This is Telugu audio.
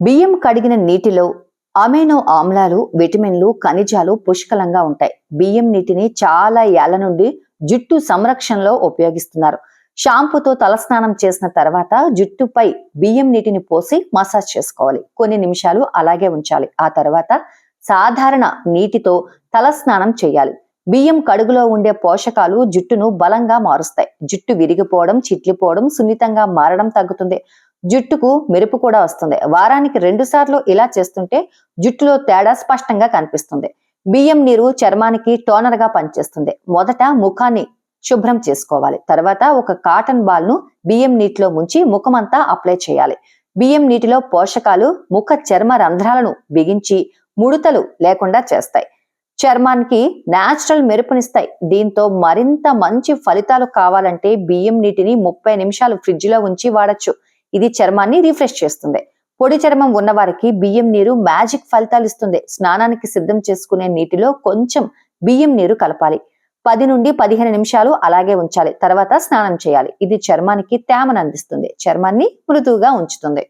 బియ్యం కడిగిన నీటిలో అమైనో ఆమ్లాలు విటమిన్లు ఖనిజాలు పుష్కలంగా ఉంటాయి. బియ్యం నీటిని చాలా ఏళ్ళ నుండి జుట్టు సంరక్షణలో ఉపయోగిస్తున్నారు. షాంపూతో తలస్నానం చేసిన తర్వాత జుట్టుపై బియ్యం నీటిని పోసి మసాజ్ చేసుకోవాలి. కొన్ని నిమిషాలు అలాగే ఉంచాలి. ఆ తర్వాత సాధారణ నీటితో తలస్నానం చేయాలి. బియ్యం కడుగులో ఉండే పోషకాలు జుట్టును బలంగా మారుస్తాయి. జుట్టు విరిగిపోవడం చిట్లిపోవడం సున్నితంగా మారడం తగ్గుతుంది. జుట్టుకు మెరుపు కూడా వస్తుంది. వారానికి రెండు సార్లు ఇలా చేస్తుంటే జుట్టులో తేడా స్పష్టంగా కనిపిస్తుంది. బియ్యం నీరు చర్మానికి టోనర్గా పనిచేస్తుంది. మొదట ముఖాన్ని శుభ్రం చేసుకోవాలి. తర్వాత ఒక కాటన్ బాల్ను బియ్యం నీటిలో ముంచి ముఖమంతా అప్లై చేయాలి. బియ్యం నీటిలో పోషకాలు ముఖ చర్మ రంధ్రాలను బిగించి ముడతలు లేకుండా చేస్తాయి. చర్మానికి న్యాచురల్ మెరుపునిస్తాయి. దీంతో మరింత మంచి ఫలితాలు కావాలంటే బియ్యం నీటిని ముప్పై నిమిషాలు ఫ్రిడ్జ్లో ఉంచి వాడచ్చు. ఇది చర్మాన్ని రిఫ్రెష్ చేస్తుంది. పొడి చర్మం ఉన్నవారికి బియ్యం నీరు మ్యాజిక్ ఫలితాలు ఇస్తుంది. స్నానానికి సిద్ధం చేసుకునే నీటిలో కొంచెం బియ్యం నీరు కలపాలి. పది నుండి పదిహేను నిమిషాలు అలాగే ఉంచాలి. తర్వాత స్నానం చేయాలి. ఇది చర్మానికి తేమను అందిస్తుంది. చర్మాన్ని మృదువుగా ఉంచుతుంది.